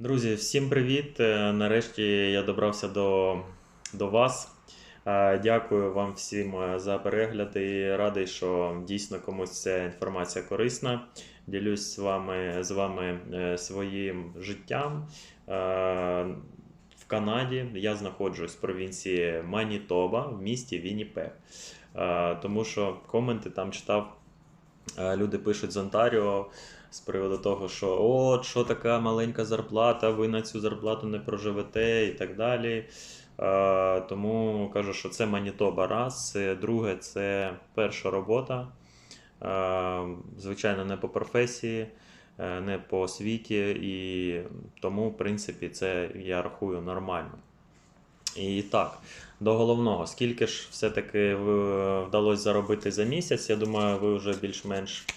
Друзі, всім привіт! Е, Нарешті я добрався до, до вас. Е, Дякую вам всім е, за перегляд і радий, що дійсно комусь ця інформація корисна. Ділюсь з вами, з вами своїм життям. В Канаді я знаходжусь в провінції Манітоба в місті Вінніпег. Е, Тому що коменти там читав, люди пишуть з Онтаріо з приводу того, що от що така маленька зарплата, ви на цю зарплату не проживете і так далі. Е, тому кажу, що це Манітоба раз. Це Друге, це перша робота. Е, звичайно, не по професії, е, не по освіті, і тому, в принципі, це я рахую нормально. І так, до головного, скільки ж все-таки вдалося заробити за місяць, я думаю, ви вже більш-менш е,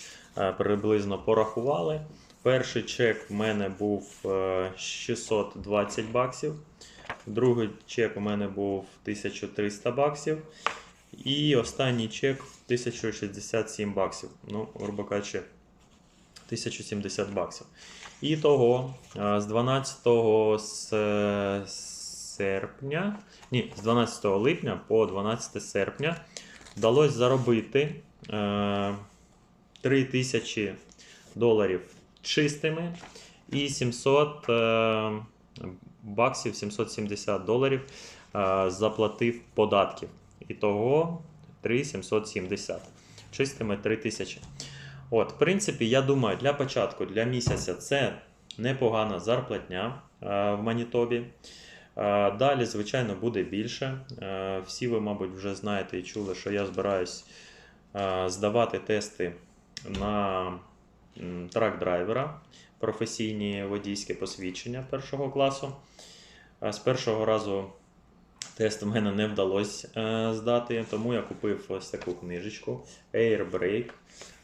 приблизно порахували. Перший чек в мене був е, 620 баксів, другий чек у мене був 1300 баксів. І останній чек 1067 баксів. Ну, грубо кажучи, 1070 баксів. І того е, з 12 с- серпня, ні, з 12 липня по 12 серпня вдалося заробити е, 3000 доларів чистими і 700 е, баксів, 770 доларів е, заплатив податків. І того 3770. Чистими 3000. От, в принципі, я думаю, для початку, для місяця це непогана зарплатня е, в Манітобі. Далі, звичайно, буде більше. Всі ви, мабуть, вже знаєте і чули, що я збираюсь здавати тести на трак-драйвера, професійні водійські посвідчення першого класу. Е, З першого разу тест в мене не вдалося е, здати, тому я купив ось таку книжечку Airbrake.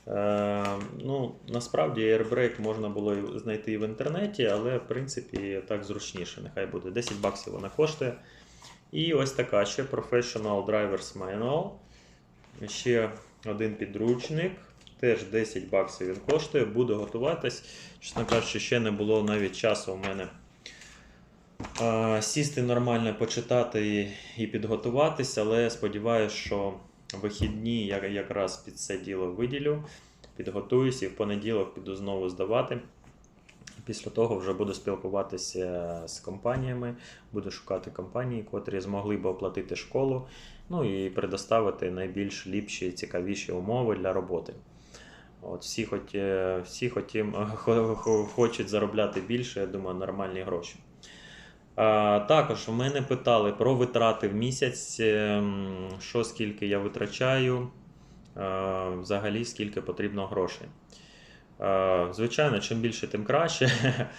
Е, ну, насправді Airbbrake можна було знайти і в інтернеті, але в принципі так зручніше. Нехай буде 10 баксів вона коштує. І ось така ще Professional Drivers Manual. Ще один підручник. Теж 10 баксів він коштує. Буду готуватись. Чесно кажучи, ще не було навіть часу у мене е, сісти нормально, почитати і, і підготуватись, але сподіваюся, що вихідні я якраз під це діло виділю, підготуюсь і в понеділок піду знову здавати. Після того вже буду спілкуватися з компаніями, буду шукати компанії, котрі змогли б оплатити школу, ну і предоставити найбільш ліпші, цікавіші умови для роботи. От всі, хоч, всі хотім, хо- хо- хочуть заробляти більше, я думаю, нормальні гроші. А, також у мене питали про витрати в місяць, ем, що скільки я витрачаю, е, взагалі скільки потрібно грошей. Е, Звичайно, чим більше, тим краще.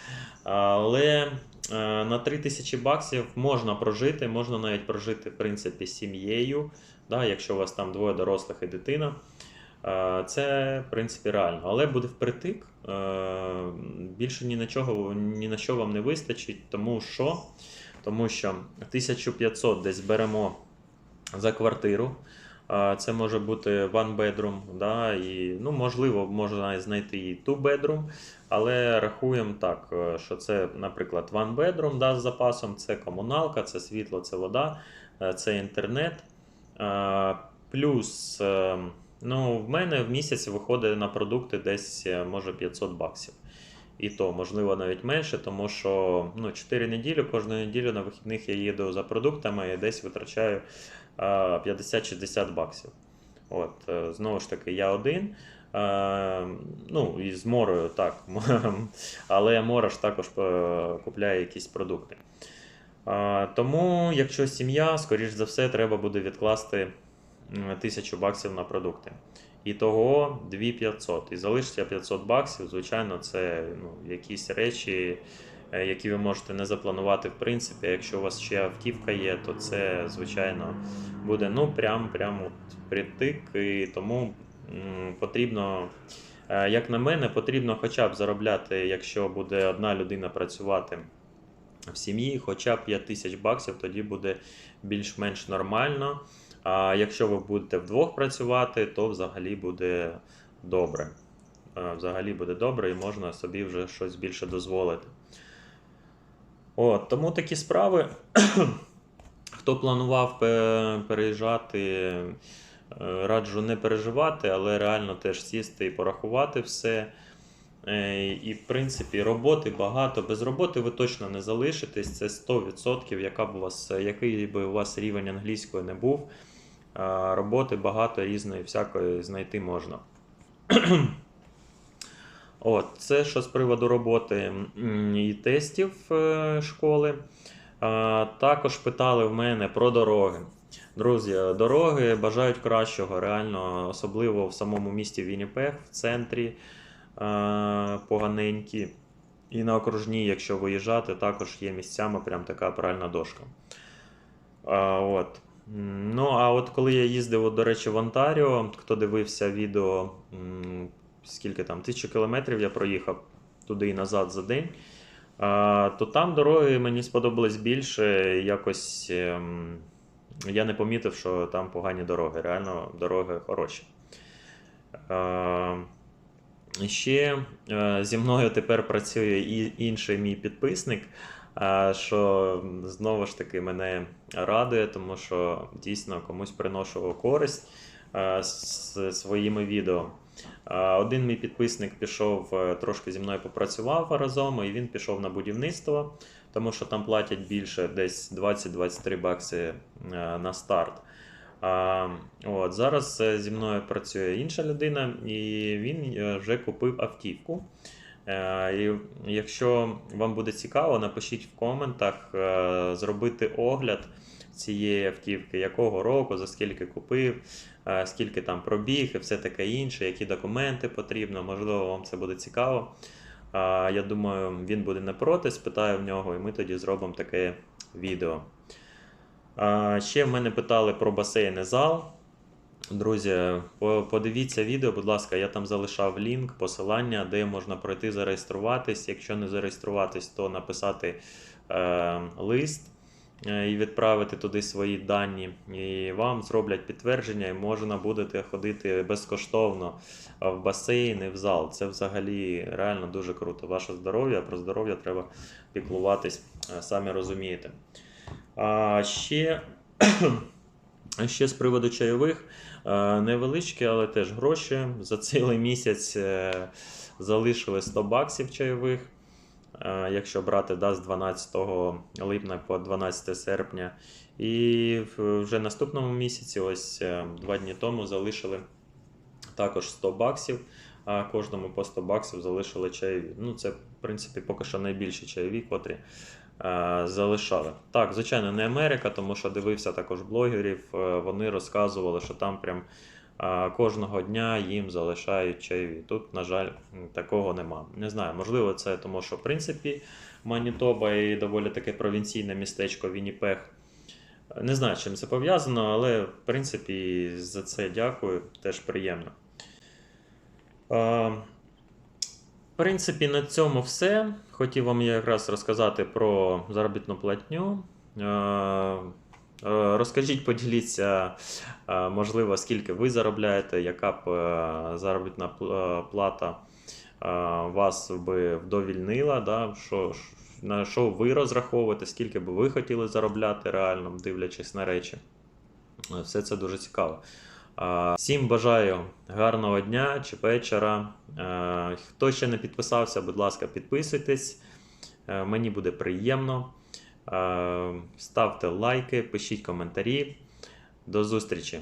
Але е, на 3000 баксів можна прожити, можна навіть прожити в принципі з сім'єю, да, якщо у вас там двоє дорослих і дитина. Е, Це, в принципі, реально. Але буде впритик. е, Більше ні на чого, ні на що вам не вистачить, тому що, тому що 1500 десь беремо за квартиру. Е, Це може бути one bedroom, да, і, ну, можливо, можна знайти і two bedroom, але рахуємо так, що це, наприклад, one bedroom да, з запасом, це комуналка, це світло, це вода, це інтернет. Плюс, е, ну, в мене в місяць виходить на продукти десь е, може 500 баксів. І то, можливо, навіть менше, тому що ну, 4 неділі, кожну неділю на вихідних я їду за продуктами і десь витрачаю е, 50-60 баксів. От, е, знову ж таки, я один. Е, ну, і з морою так. Але мора ж також е, купляє якісь продукти. Е, Тому, якщо сім'я, скоріш за все, треба буде відкласти 1000 баксів на продукти. І того 2500. І залишиться 500 баксів. Звичайно, це ну, якісь речі, е, які ви можете не запланувати в принципі. Якщо у вас ще автівка є, то це, звичайно, буде ну, прям, прям от притик. І тому потрібно, е, як на мене, потрібно хоча б заробляти, якщо буде одна людина працювати в сім'ї, хоча б 5 тисяч баксів, тоді буде більш-менш нормально. А якщо ви будете вдвох працювати, то взагалі буде добре. Е, Взагалі буде добре і можна собі вже щось більше дозволити. От, тому такі справи. Хто планував переїжджати, е, раджу не переживати, але реально теж сісти і порахувати все. Е, І, в принципі, роботи багато. Без роботи ви точно не залишитесь. Це 100%, яка б у вас, який би у вас рівень англійської не був. Роботи багато різної, всякої знайти можна. От, це що з приводу роботи і тестів е, школи. Також питали в мене про дороги. Друзі, дороги бажають кращого, реально, особливо в самому місті Вінніпег, в центрі поганенькі. І на окружній, якщо виїжджати, також є місцями прям така пральна дошка. От. Ну, а от коли я їздив, до речі, в Онтаріо, хто дивився відео, скільки там, тисячу кілометрів я проїхав туди і назад за день, то там дороги мені сподобались більше. Якось ем, я не помітив, що там погані дороги. Реально дороги хороші. Ще е, зі мною тепер працює і інший мій підписник, що знову ж таки мене радує, тому що дійсно комусь приношу користь з своїми відео. Один мій підписник пішов е, трошки зі мною попрацював разом, і він пішов на будівництво, тому що там платять більше, десь 20-23 бакси е, на старт. От, зараз е, зі мною працює інша людина, і він вже купив автівку. Е, І якщо вам буде цікаво, напишіть в коментах е, зробити огляд цієї автівки, якого року, за скільки купив, е, скільки там пробіг і все таке інше, які документи потрібно. Можливо, вам це буде цікаво. Я думаю, він буде не проти, спитаю в нього, і ми тоді зробимо таке відео. Ще в мене питали про басейн і зал. Друзі, подивіться відео, будь ласка, я там залишав лінк, посилання, де можна пройти зареєструватись. Якщо не зареєструватись, то написати е, лист е, і відправити туди свої дані. І вам зроблять підтвердження, і можна будете ходити безкоштовно в басейн і в зал. Це взагалі реально дуже круто. Ваше здоров'я, про здоров'я треба піклуватись, е, самі розумієте. А ще, ще з приводу чайових. Е, Невеличкі, але теж гроші. За цілий місяць е, залишили 100 баксів чайових. Е, Якщо брати да, з 12 липня по 12 серпня. І вже наступному місяці, ось два дні тому, залишили також 100 баксів. А кожному по 100 баксів залишили чайові. Ну, це, в принципі, поки що найбільші чайові, котрі залишали. Так, звичайно, не Америка, тому що дивився також блогерів. е, Вони розказували, що там прям е, кожного дня їм залишають чайові. Тут, на жаль, такого нема. Не знаю, можливо, це тому, що в принципі Манітоба і доволі таке провінційне містечко Вінніпег. Не знаю, чим це пов'язано, але в принципі за це дякую, теж приємно. Принципі, на цьому все. Хотів вам якраз розказати про заробітну платню. Е, е, Розкажіть, поділіться, е, можливо, скільки ви заробляєте, яка б заробітна плата вас би вдовільнила, да? що, на що ви розраховуєте, скільки б ви хотіли заробляти реально, дивлячись на речі. Все це дуже цікаво. Всім бажаю гарного дня чи вечора. Е, Хто ще не підписався, будь ласка, підписуйтесь. Е, Мені буде приємно. Е, Ставте лайки, пишіть коментарі. До зустрічі!